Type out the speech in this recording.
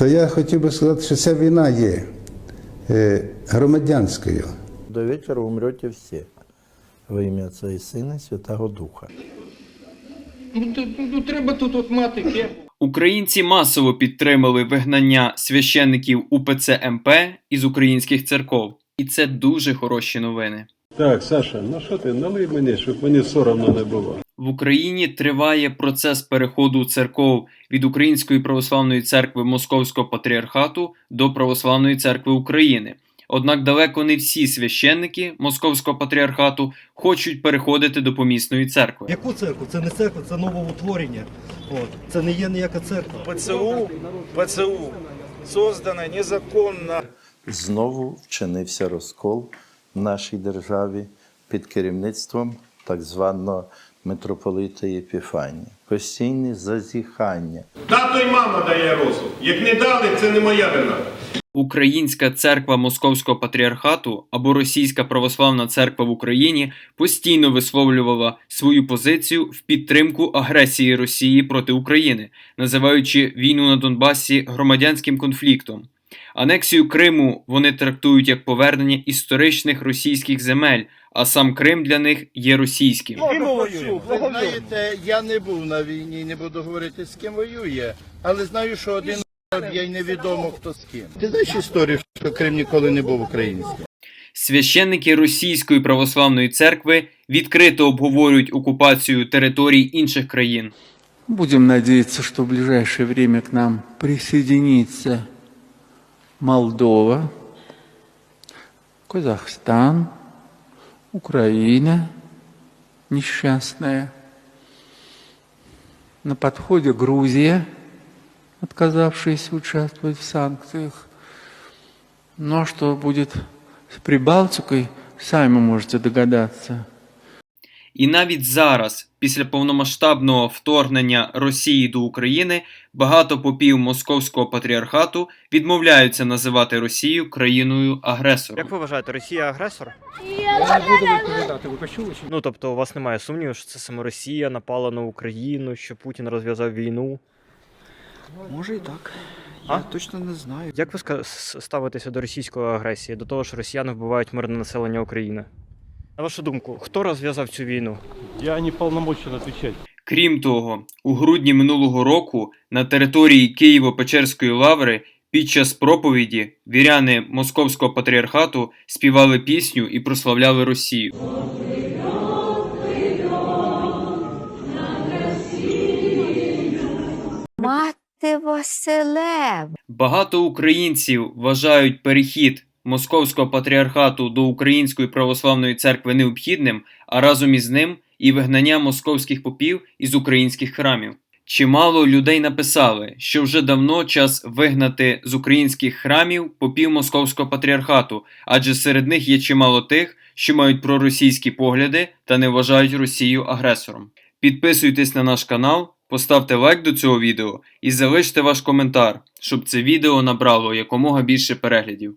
то я хотів би сказати, що ця війна є е, громадянською. До вечора умрете всі. Во ім'я Отця і Сина і Святого Духа. Ну, ну, треба тут от мати кепу. Українці масово підтримали вигнання священників УПЦ МП із українських церков, і це дуже хороші новини. Так, Саша, ну що ти, налий мені, щоб мені соромно не було. В Україні триває процес переходу церков від Української православної церкви Московського патріархату до Православної церкви України. Однак далеко не всі священники Московського патріархату хочуть переходити до помісної церкви. Яку церкву? Це не церква, це новоутворення. От. Це не є ніяка церква. ПЦУ, ПЦУ создано незаконно. Знову вчинився розкол в нашій державі під керівництвом так званого митрополита Єпіфанія. Постійне зазіхання. Тато й мама дає розум. Як не дали, це не моя вина. Українська церква Московського патріархату або Російська православна церква в Україні постійно висловлювала свою позицію в підтримку агресії Росії проти України, називаючи війну на Донбасі громадянським конфліктом. Анексію Криму вони трактують як повернення історичних російських земель, а сам Крим для них є російським. Знаєте, я не був на війні, не буду говорити з ким воює, але знаю, що один я й невідомо хто з ким. Ти знаєш історію, що Крим ніколи не був українським? Священники Російської православної церкви відкрито обговорюють окупацію територій інших країн. Будем надеяться, что в ближайшее время к нам присоединится Молдова, Казахстан, Украина несчастная. На подходе Грузия, отказавшаяся участвовать в санкциях. Ну а что будет с Прибалтикой, сами можете догадаться. І навіть зараз, після повномасштабного вторгнення Росії до України, багато попів Московського патріархату відмовляються називати Росію країною агресором. Як ви вважаєте, Росія агресор? Я не буду відповідати, ви почули? Ну тобто, у вас немає сумніву, що це саме Росія напала на Україну, що Путін розв'язав війну. Може і так. А? Я точно не знаю. Як ви ставитеся до російської агресії, до того, що росіяни вбивають мирне населення України? На вашу думку, хто розв'язав цю війну? Я не повномочен отвечать. Крім того, у грудні минулого року на території Києво-Печерської лаври під час проповіді віряни Московського патріархату співали пісню і прославляли Росію. Мати Василев. Багато українців вважають перехід Московського патріархату до Української православної церкви необхідним, а разом із ним і вигнання московських попів із українських храмів. Чимало людей написали, що вже давно час вигнати з українських храмів попів Московського патріархату, адже серед них є чимало тих, що мають проросійські погляди та не вважають Росію агресором. Підписуйтесь на наш канал, поставте лайк до цього відео і залиште ваш коментар, щоб це відео набрало якомога більше переглядів.